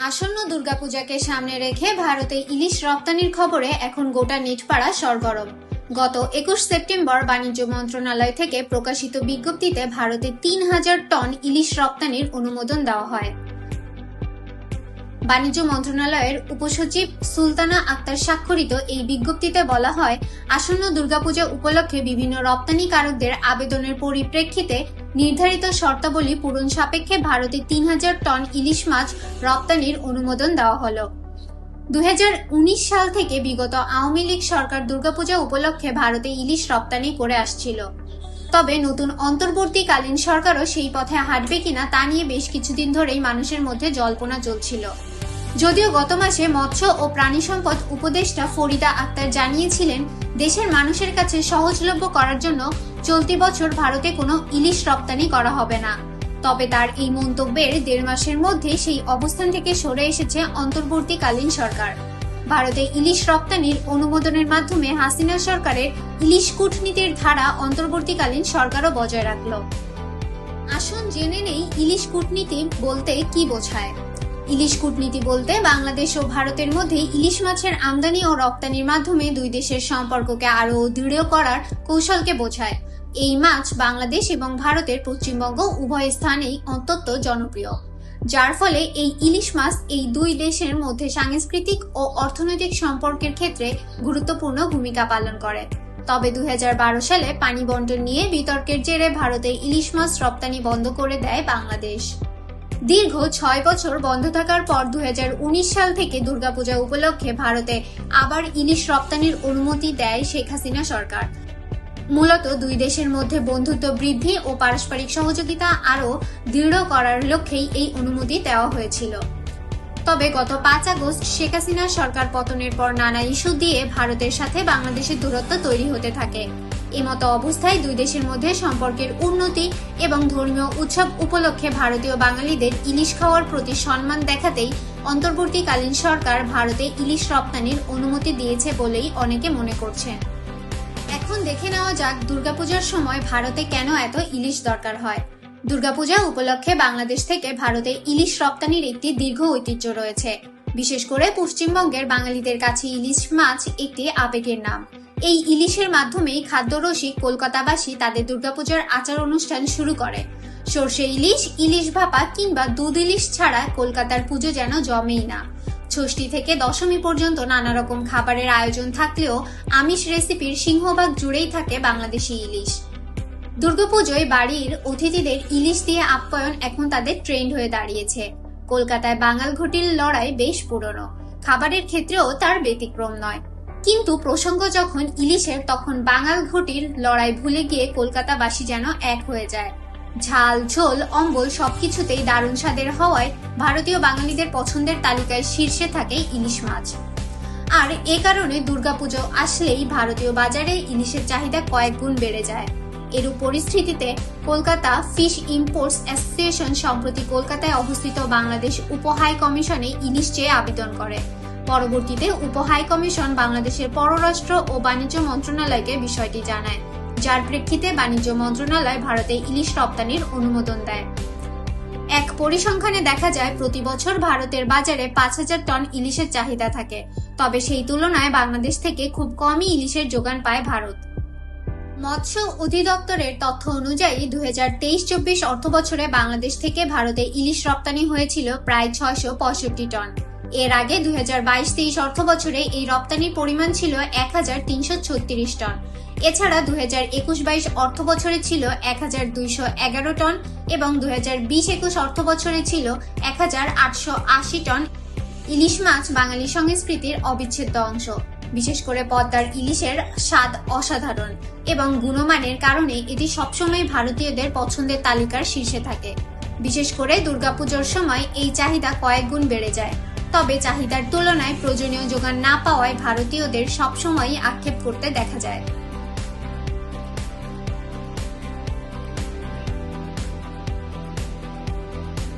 আসন্ন দুর্গাপূজাকে সামনে রেখে ভারতে ইলিশ রপ্তানির খবরে এখন গোটা নেটপাড়া সরগরম। গত একুশ সেপ্টেম্বর বাণিজ্য মন্ত্রণালয় থেকে প্রকাশিত বিজ্ঞপ্তিতে ভারতে তিন হাজার টন ইলিশ রপ্তানির অনুমোদন দেওয়া হয়। বাণিজ্য মন্ত্রণালয়ের উপসচিব সুলতানা আক্তার স্বাক্ষরিত এই বিজ্ঞপ্তিতে বলা হয়, আসন্ন দুর্গাপূজা উপলক্ষে বিভিন্ন রপ্তানিকারকদের আবেদনের পরিপ্রেক্ষিতে নির্ধারিত শর্তাবলী পূরণ সাপেক্ষে ভারতে তিন হাজার টন ইলিশ মাছ রপ্তানির অনুমোদন দেওয়া হলো। উনিশ সাল থেকে বিগত আওয়ামী লীগ সরকার দুর্গাপূজা উপলক্ষে ভারতে ইলিশ রপ্তানি করে আসছিল। তবে নতুন অন্তর্বর্তীকালীন সরকারও সেই পথে হাঁটবে কিনা তা নিয়ে বেশ কিছুদিন ধরেই মানুষের মধ্যে জল্পনা চলছিল। যদিও গত মাসে মৎস্য ও প্রাণী সম্পদ উপদেষ্টা ফরিদা আক্তার জানিয়েছিলেন, দেশের মানুষের কাছে সহজলভ্য করার জন্য চলতি বছর ভারতে কোনো ইলিশ রপ্তানি করা হবে না। তবে তার এই মন্তব্যের দেড় মাসের মধ্যে সেই অবস্থান থেকে সরে এসেছে অন্তর্বর্তীকালীন সরকার। ভারতে ইলিশ রপ্তানির অনুমোদনের মাধ্যমে হাসিনা সরকারের ইলিশ কূটনীতির ধারা অন্তর্বর্তীকালীন সরকারও বজায় রাখল। আসুন জেনে নেই ইলিশ কূটনীতি বলতে কি বোঝায়। ইলিশ কূটনীতি বলতে বাংলাদেশ ও ভারতের মধ্যে ইলিশ মাছের আমদানি ও রপ্তানির মাধ্যমে দুই দেশের সম্পর্ককে আরও দৃঢ় করার কৌশলকে বোঝায়। এই মাছ বাংলাদেশ এবং ভারতের পশ্চিমবঙ্গ উভয় স্থানেই অত্যন্ত জনপ্রিয়। যার ফলে এই ইলিশ মাছ এই দুই দেশের মধ্যে সাংস্কৃতিক ও অর্থনৈতিক সম্পর্কের ক্ষেত্রে গুরুত্বপূর্ণ ভূমিকা পালন করে। তবে দুই হাজার বারো সালে পানি বন্টন নিয়ে বিতর্কের জেরে ভারতে ইলিশ মাছ রপ্তানি বন্ধ করে দেয় বাংলাদেশ। দীর্ঘ ছয় বছর বন্ধ থাকার পর দুহাজার উনিশ সাল থেকে দুর্গাপূজা উপলক্ষে ভারতে আবার ইলিশ রপ্তানির অনুমতি দেয় শেখ হাসিনা সরকার। মূলত দুই দেশের মধ্যে বন্ধুত্ব বৃদ্ধি ও পারস্পরিক সহযোগিতা আরও দৃঢ় করার লক্ষ্যেই এই অনুমতি দেওয়া হয়েছিল। তবে গত পাঁচ আগস্ট শেখ হাসিনা সরকার পতনের পর নানা ইস্যু দিয়ে ভারতের সাথে বাংলাদেশের দূরত্ব তৈরি হতে থাকে। এমতো অবস্থায় দুই দেশের মধ্যে সম্পর্কের উন্নতি এবং ধর্মীয় উৎসব উপলক্ষে ভারতীয় বাঙালিদের ইলিশ খাওয়ার প্রতি সম্মান দেখাতেই অন্তর্বর্তীকালীন সরকার ভারতে ইলিশ রপ্তানির অনুমতি দিয়েছে বলেই অনেকে মনে করছেন। এখন দেখে নেওয়া যাক দুর্গাপূজার সময় ভারতে কেন এত ইলিশ দরকার হয়। দুর্গাপূজা উপলক্ষে বাংলাদেশ থেকে ভারতে ইলিশ রপ্তানির একটি দীর্ঘ ঐতিহ্য রয়েছে। বিশেষ করে পশ্চিমবঙ্গের বাঙালিদের কাছে ইলিশ মাছ একটি আবেগের নাম। এই ইলিশের মাধ্যমেই খাদ্যরসিক কলকাতাবাসী তাদের দুর্গাপূজার আচার অনুষ্ঠান শুরু করে। সর্ষে ইলিশ ইলিশ ভাপা কিংবা দুধ ইলিশ ছাড়া কলকাতার পুজো যেন জমেই না। ষষ্ঠী থেকে দশমী পর্যন্ত নানা রকম খাবারের আয়োজন থাকলেও আমিষ রেসিপির সিংহভাগ জুড়েই থাকে বাংলাদেশি ইলিশ। দুর্গাপুজোয় বাড়ির অতিথিদের ইলিশ দিয়ে আপ্যায়ন এখন তাদের ট্রেন্ড হয়ে দাঁড়িয়েছে। কলকাতায় বাঙাল ঘটির লড়াই বেশ পুরনো। খাবারের ক্ষেত্রেও তার ব্যতিক্রম নয়। কিন্তু প্রসঙ্গ যখন ইলিশের, তখন বাঙাল ঘটির লড়াই ভুলে গিয়ে কলকাতাবাসী যেন এক হয়ে যায়। ঝাল, ঝোল, অম্বল সবকিছুতেই দারুণ স্বাদের হওয়ায় ভারতীয় বাঙালিদের পছন্দের তালিকায় শীর্ষে থাকে ইলিশ মাছ। আর এ কারণে দুর্গাপুজো আসলেই ভারতীয় বাজারে ইলিশের চাহিদা কয়েক গুণ বেড়ে যায়। এরূপ পরিস্থিতিতে কলকাতা ফিশ ইম্পোর্টস অ্যাসোসিয়েশন সম্প্রতি কলকাতায় অবস্থিত বাংলাদেশ উপহাই কমিশনে ইলিশ চেয়ে আবেদন করে। পরবর্তীতে উপহাই কমিশন বাংলাদেশের পররাষ্ট্র ও বাণিজ্য মন্ত্রণালয়কে বিষয়টি জানায়। যার প্রেক্ষিতে বাণিজ্য মন্ত্রণালয় ভারতে ইলিশ রপ্তানির অনুমোদন দেয়। এক পরিসংখ্যানে দেখা যায়, প্রতি বছর ভারতের বাজারে পাঁচ হাজার টন ইলিশের চাহিদা থাকে। তবে সেই তুলনায় বাংলাদেশ থেকে খুব কমই ইলিশের যোগান পায় ভারত। মৎস্য অধিদপ্তরের তথ্য অনুযায়ী দু হাজার তেইশ চব্বিশ অর্থ বছরে বাংলাদেশ থেকে ভারতে ইলিশ রপ্তানি হয়েছিল প্রায় ছয়শো পঁয়ষট্টি টন। এর আগে দুই হাজার বাইশ তেইশ অর্থ বছরে এই রপ্তানির পরিমাণ ছিল এক হাজার তিনশো ছত্রিশ টন। এছাড়া দুই হাজার একুশ বাইশ অর্থ বছরে ছিল এক হাজার দুইশো এগারো টন এবং দুই হাজার বিশ একুশ অর্থ বছরে ছিল এক হাজার আটশো আশি টন। ইলিশ মাছ বাঙালি সংস্কৃতির অবিচ্ছেদ্য অংশ। বিশেষ করে পদ্মার ইলিশের স্বাদ অসাধারণ এবং গুণমানের কারণে এটি সবসময় ভারতীয়দের পছন্দের তালিকার শীর্ষে থাকে। বিশেষ করে দুর্গাপুজোর সময় এই চাহিদা কয়েক গুণ বেড়ে যায়। তবে চাহিদার তুলনায় প্রয়োজনীয় যোগান না পাওয়ায় ভারতীয়দের সবসময়ই আক্ষেপ করতে দেখা যায়।